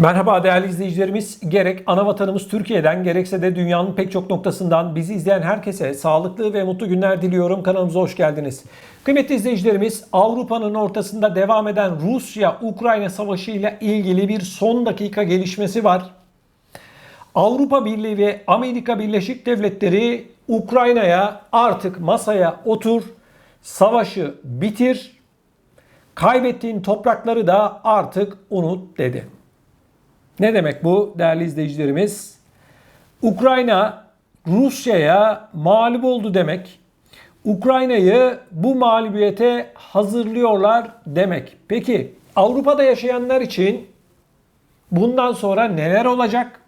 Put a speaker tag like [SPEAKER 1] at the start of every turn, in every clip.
[SPEAKER 1] Merhaba değerli izleyicilerimiz. Gerek ana vatanımız Türkiye'den gerekse de dünyanın pek çok noktasından bizi izleyen herkese sağlıklı ve mutlu günler diliyorum. Kanalımıza hoş geldiniz. Kıymetli izleyicilerimiz Avrupa'nın ortasında devam eden Rusya-Ukrayna savaşı ile ilgili bir son dakika gelişmesi var. Avrupa Birliği ve Amerika Birleşik Devletleri Ukrayna'ya artık masaya otur, savaşı bitir, kaybettiğin toprakları da artık unut dedi. Ne demek bu değerli izleyicilerimiz? Ukrayna Rusya'ya mağlup oldu demek. Ukrayna'yı bu mağlubiyete hazırlıyorlar demek. Peki Avrupa'da yaşayanlar için bundan sonra neler olacak?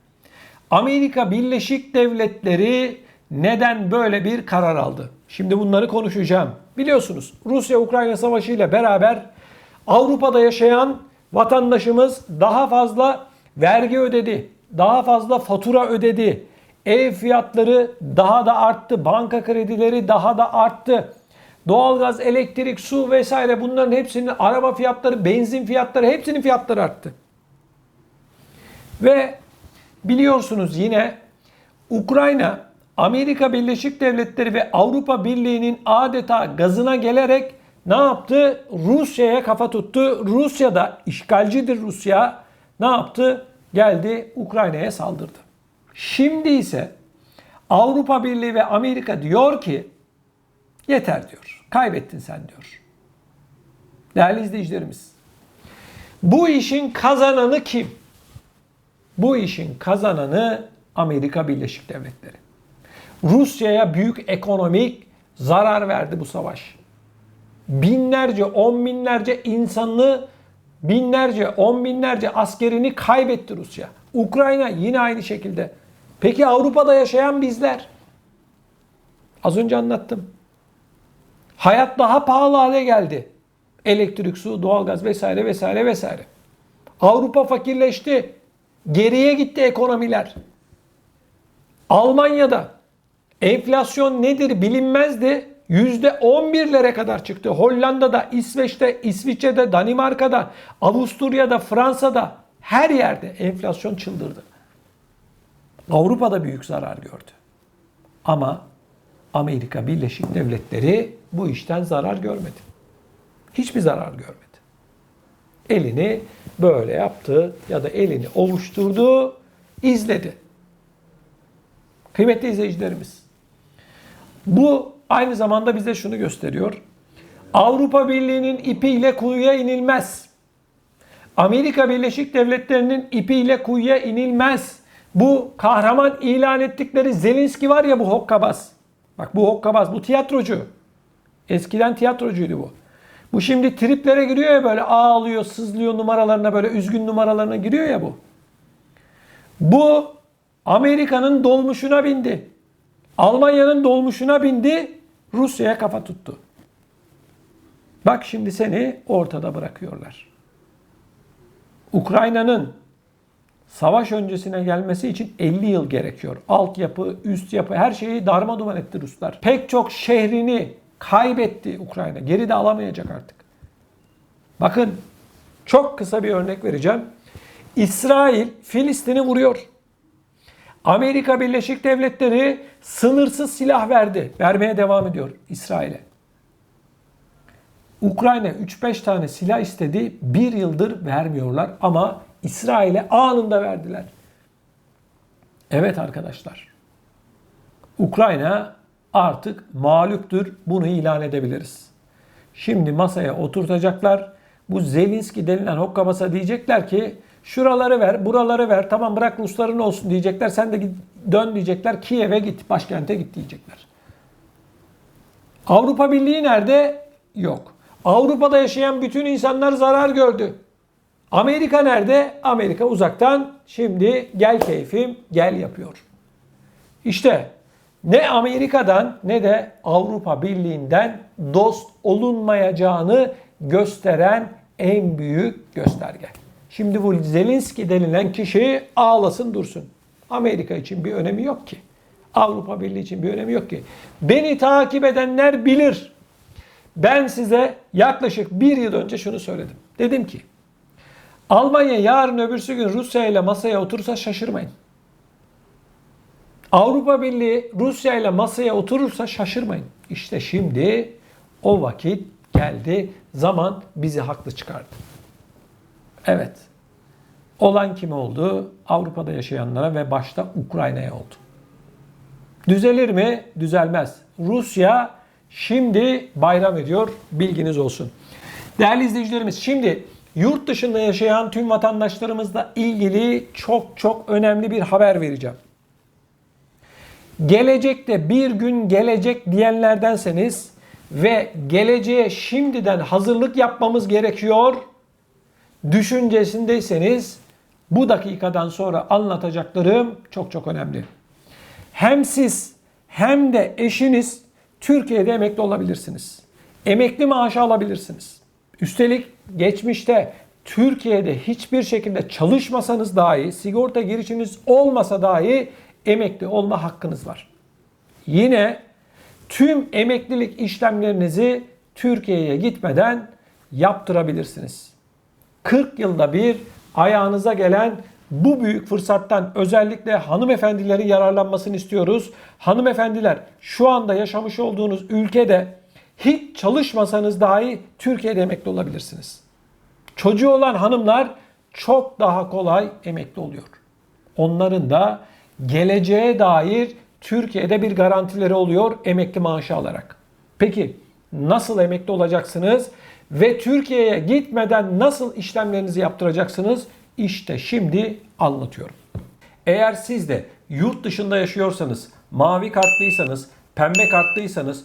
[SPEAKER 1] Amerika Birleşik Devletleri neden böyle bir karar aldı? Şimdi bunları konuşacağım. Biliyorsunuz Rusya-Ukrayna savaşı ile beraber Avrupa'da yaşayan vatandaşımız daha fazla vergi ödedi, daha fazla fatura ödedi. Ev fiyatları daha da arttı, banka kredileri daha da arttı. Doğalgaz, elektrik, su vesaire bunların hepsinin araba fiyatları, benzin fiyatları hepsinin fiyatları arttı. Ve biliyorsunuz yine Ukrayna Amerika Birleşik Devletleri ve Avrupa Birliği'nin adeta gazına gelerek ne yaptı? Rusya'ya kafa tuttu. Rusya da işgalcidir Rusya. Ne yaptı? Geldi Ukrayna'ya saldırdı. Şimdi ise Avrupa Birliği ve Amerika diyor ki yeter diyor. Kaybettin sen diyor. Değerli izleyicilerimiz. Bu işin kazananı kim? Bu işin kazananı Amerika Birleşik Devletleri. Rusya'ya büyük ekonomik zarar verdi bu savaş. Binlerce, on binlerce insanını, binlerce, on binlerce askerini kaybetti Rusya. Ukrayna yine aynı şekilde. Peki Avrupa'da yaşayan bizler? Az önce anlattım. Hayat daha pahalı hale geldi. Elektrik, su, doğalgaz vesaire vesaire vesaire. Avrupa fakirleşti. Geriye gitti ekonomiler. Almanya'da enflasyon nedir bilinmezdi. %11'lere kadar çıktı. Hollanda'da, İsveç'te, İsviçre'de, Danimarka'da, Avusturya'da, Fransa'da her yerde enflasyon çıldırdı. Avrupa'da büyük zarar gördü. Ama Amerika Birleşik Devletleri bu işten zarar görmedi. Hiçbir zarar görmedi. Elini böyle yaptı ya da elini ovuşturdu, izledi. Kıymetli izleyicilerimiz. Bu aynı zamanda bize şunu gösteriyor. Avrupa Birliği'nin ipiyle kuyuya inilmez. Amerika Birleşik Devletleri'nin ipiyle kuyuya inilmez. Bu kahraman ilan ettikleri Zelenski var ya bu hokkabaz. Bak bu hokkabaz, bu tiyatrocu. Eskiden tiyatrocuydu bu. Bu şimdi triplere giriyor ya böyle ağlıyor, sızlıyor numaralarına böyle üzgün numaralarına giriyor ya bu. Bu Amerika'nın dolmuşuna bindi. Almanya'nın dolmuşuna bindi. Rusya'ya kafa tuttu. Bak şimdi seni ortada bırakıyorlar. Ukrayna'nın savaş öncesine gelmesi için 50 yıl gerekiyor. Altyapı, üst yapı her şeyi darma duman etti Ruslar. Pek çok şehrini kaybetti Ukrayna. Geri de alamayacak artık. Bakın çok kısa bir örnek vereceğim. İsrail Filistin'i vuruyor. Amerika Birleşik Devletleri sınırsız silah verdi. Vermeye devam ediyor İsrail'e. Ukrayna 3-5 tane silah istedi. Bir yıldır vermiyorlar ama İsrail'e anında verdiler. Evet arkadaşlar. Ukrayna artık mağluptur. Bunu ilan edebiliriz. Şimdi masaya oturtacaklar. Bu Zelinski denilen hokkabasa diyecekler ki şuraları ver, buraları ver. Tamam bırak Rusların olsun diyecekler. Sen de git, dön diyecekler. Kiev'e git, başkente git diyecekler. Avrupa Birliği nerede? Yok. Avrupa'da yaşayan bütün insanlar zarar gördü. Amerika nerede? Amerika uzaktan şimdi gel keyfim gel yapıyor. İşte ne Amerika'dan ne de Avrupa Birliği'nden dost olunmayacağını gösteren en büyük gösterge. Şimdi bu Zelenski denilen kişi ağlasın dursun. Amerika için bir önemi yok ki. Avrupa Birliği için bir önemi yok ki. Beni takip edenler bilir. Ben size yaklaşık bir yıl önce şunu söyledim. Dedim ki Almanya yarın öbürsü gün Rusya ile masaya oturursa şaşırmayın. Avrupa Birliği Rusya ile masaya oturursa şaşırmayın. İşte şimdi o vakit geldi. Zaman bizi haklı çıkardı. Evet. Olan kim oldu? Avrupa'da yaşayanlara ve başta Ukrayna'ya oldu. Düzelir mi? Düzelmez. Rusya şimdi bayram ediyor. Bilginiz olsun. Değerli izleyicilerimiz şimdi yurt dışında yaşayan tüm vatandaşlarımızla ilgili çok çok önemli bir haber vereceğim. Gelecekte bir gün gelecek diyenlerdenseniz ve geleceğe şimdiden hazırlık yapmamız gerekiyor düşüncesindeyseniz bu dakikadan sonra anlatacaklarım çok çok önemli. Hem siz hem de eşiniz Türkiye'de emekli olabilirsiniz. Emekli maaşı alabilirsiniz. Üstelik geçmişte Türkiye'de hiçbir şekilde çalışmasanız dahi, sigorta girişiniz olmasa dahi emekli olma hakkınız var. Yine tüm emeklilik işlemlerinizi Türkiye'ye gitmeden yaptırabilirsiniz. 40 yılda bir ayağınıza gelen bu büyük fırsattan özellikle hanımefendilerin yararlanmasını istiyoruz. Hanımefendiler şu anda yaşamış olduğunuz ülkede hiç çalışmasanız dahi Türkiye'de emekli olabilirsiniz. Çocuğu olan hanımlar çok daha kolay emekli oluyor. Onların da geleceğe dair Türkiye'de bir garantileri oluyor emekli maaşı alarak. Peki nasıl emekli olacaksınız ve Türkiye'ye gitmeden nasıl işlemlerinizi yaptıracaksınız? İşte şimdi anlatıyorum. Eğer siz de yurt dışında yaşıyorsanız, mavi kartlıysanız, pembe kartlıysanız,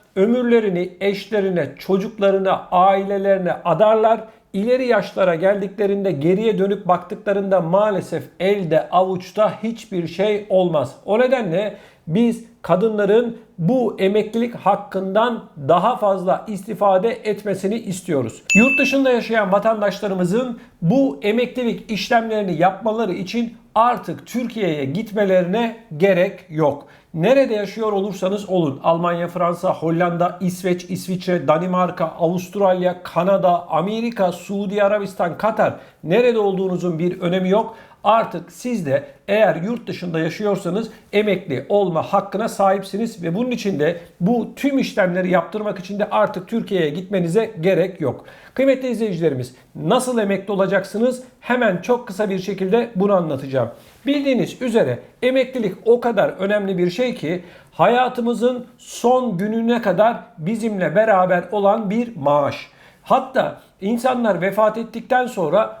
[SPEAKER 1] ömürlerini eşlerine, çocuklarına, ailelerine adarlar. İleri yaşlara geldiklerinde geriye dönüp baktıklarında maalesef elde avuçta hiçbir şey olmaz. O nedenle biz kadınların bu emeklilik hakkından daha fazla istifade etmesini istiyoruz. Yurt dışında yaşayan vatandaşlarımızın bu emeklilik işlemlerini yapmaları için artık Türkiye'ye gitmelerine gerek yok. Nerede yaşıyor olursanız olun. Almanya, Fransa, Hollanda, İsveç, İsviçre, Danimarka, Avustralya, Kanada, Amerika, Suudi Arabistan, Katar. Nerede olduğunuzun bir önemi yok. Artık siz de eğer yurt dışında yaşıyorsanız emekli olma hakkına sahipsiniz ve bunun için de bu tüm işlemleri yaptırmak için de artık Türkiye'ye gitmenize gerek yok. Kıymetli izleyicilerimiz nasıl emekli olacaksınız? Hemen çok kısa bir şekilde bunu anlatacağım. Bildiğiniz üzere emeklilik o kadar önemli bir şey ki hayatımızın son gününe kadar bizimle beraber olan bir maaş. Hatta insanlar vefat ettikten sonra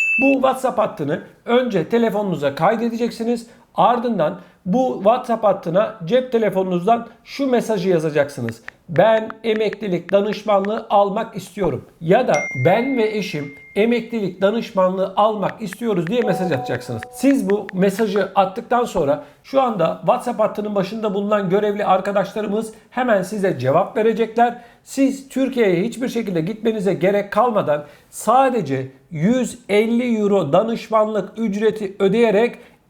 [SPEAKER 1] Bu WhatsApp hattını önce telefonunuza kaydedeceksiniz. Ardından bu WhatsApp hattına cep telefonunuzdan şu mesajı yazacaksınız. Ben emeklilik danışmanlığı almak istiyorum. Ya da ben ve eşim emeklilik danışmanlığı almak istiyoruz diye mesaj atacaksınız. Siz bu mesajı attıktan sonra şu anda WhatsApp hattının başında bulunan görevli arkadaşlarımız hemen size cevap verecekler. Siz Türkiye'ye hiçbir şekilde gitmenize gerek kalmadan sadece 150 euro danışmanlık ücreti ödeyerek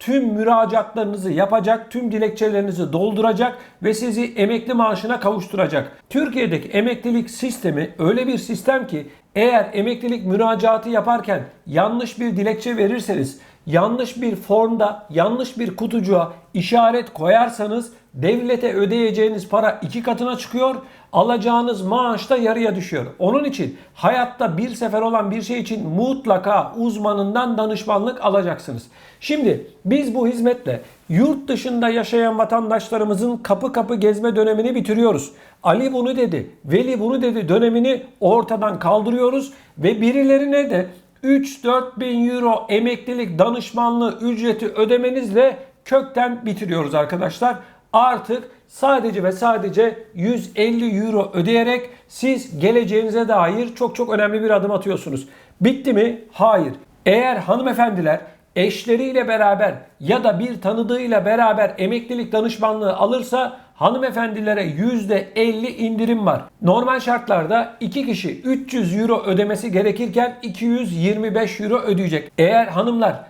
[SPEAKER 1] tüm müracaatlarınızı yapacak, tüm dilekçelerinizi dolduracak ve sizi emekli maaşına kavuşturacak. Türkiye'deki emeklilik sistemi öyle bir sistem ki eğer emeklilik müracaatı yaparken yanlış bir dilekçe verirseniz, yanlış bir formda, yanlış bir kutucuğa işaret koyarsanız devlete ödeyeceğiniz para iki katına çıkıyor, alacağınız maaş da yarıya düşüyor. Onun için hayatta bir sefer olan bir şey için mutlaka uzmanından danışmanlık alacaksınız. Şimdi biz bu hizmetle yurt dışında yaşayan vatandaşlarımızın kapı kapı gezme dönemini bitiriyoruz. Ali bunu dedi, Veli bunu dedi dönemini ortadan kaldırıyoruz ve birilerine de 3-4 bin euro emeklilik danışmanlığı ücreti ödemenizle kökten bitiriyoruz arkadaşlar. Artık sadece ve sadece 150 euro ödeyerek siz geleceğinize dair çok çok önemli bir adım atıyorsunuz. Bitti mi? Hayır. Eğer hanımefendiler eşleriyle beraber ya da bir tanıdığıyla beraber emeklilik danışmanlığı alırsa hanımefendilere %50 indirim var. Normal şartlarda 2 kişi 300 euro ödemesi gerekirken 225 euro ödeyecek. Eğer hanımlar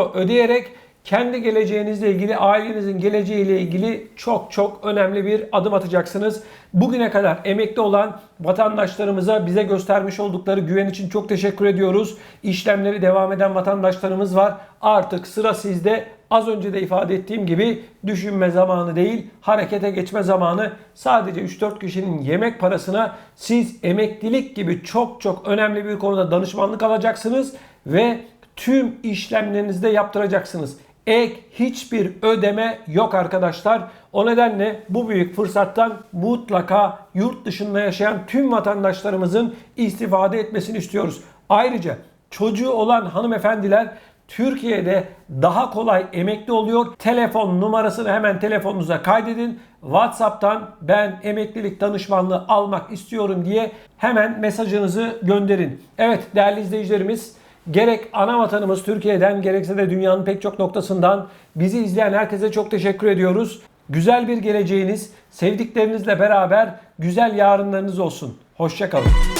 [SPEAKER 1] euro ödeyerek kendi geleceğinizle ilgili, ailenizin geleceğiyle ilgili çok çok önemli bir adım atacaksınız. Bugüne kadar emekli olan vatandaşlarımıza bize göstermiş oldukları güven için çok teşekkür ediyoruz. İşlemleri devam eden vatandaşlarımız var. Artık sıra sizde. Az önce de ifade ettiğim gibi düşünme zamanı değil, harekete geçme zamanı. Sadece 3-4 kişinin yemek parasına siz emeklilik gibi çok çok önemli bir konuda danışmanlık alacaksınız ve tüm işlemlerinizde yaptıracaksınız. Ek hiçbir ödeme yok arkadaşlar. O nedenle bu büyük fırsattan mutlaka yurt dışında yaşayan tüm vatandaşlarımızın istifade etmesini istiyoruz. Ayrıca çocuğu olan hanımefendiler Türkiye'de daha kolay emekli oluyor. Telefon numarasını hemen telefonunuza kaydedin. WhatsApp'tan ben emeklilik danışmanlığı almak istiyorum diye hemen mesajınızı gönderin. Evet değerli izleyicilerimiz gerek ana vatanımız Türkiye'den gerekse de dünyanın pek çok noktasından bizi izleyen herkese çok teşekkür ediyoruz. Güzel bir geleceğiniz, sevdiklerinizle beraber güzel yarınlarınız olsun. Hoşçakalın.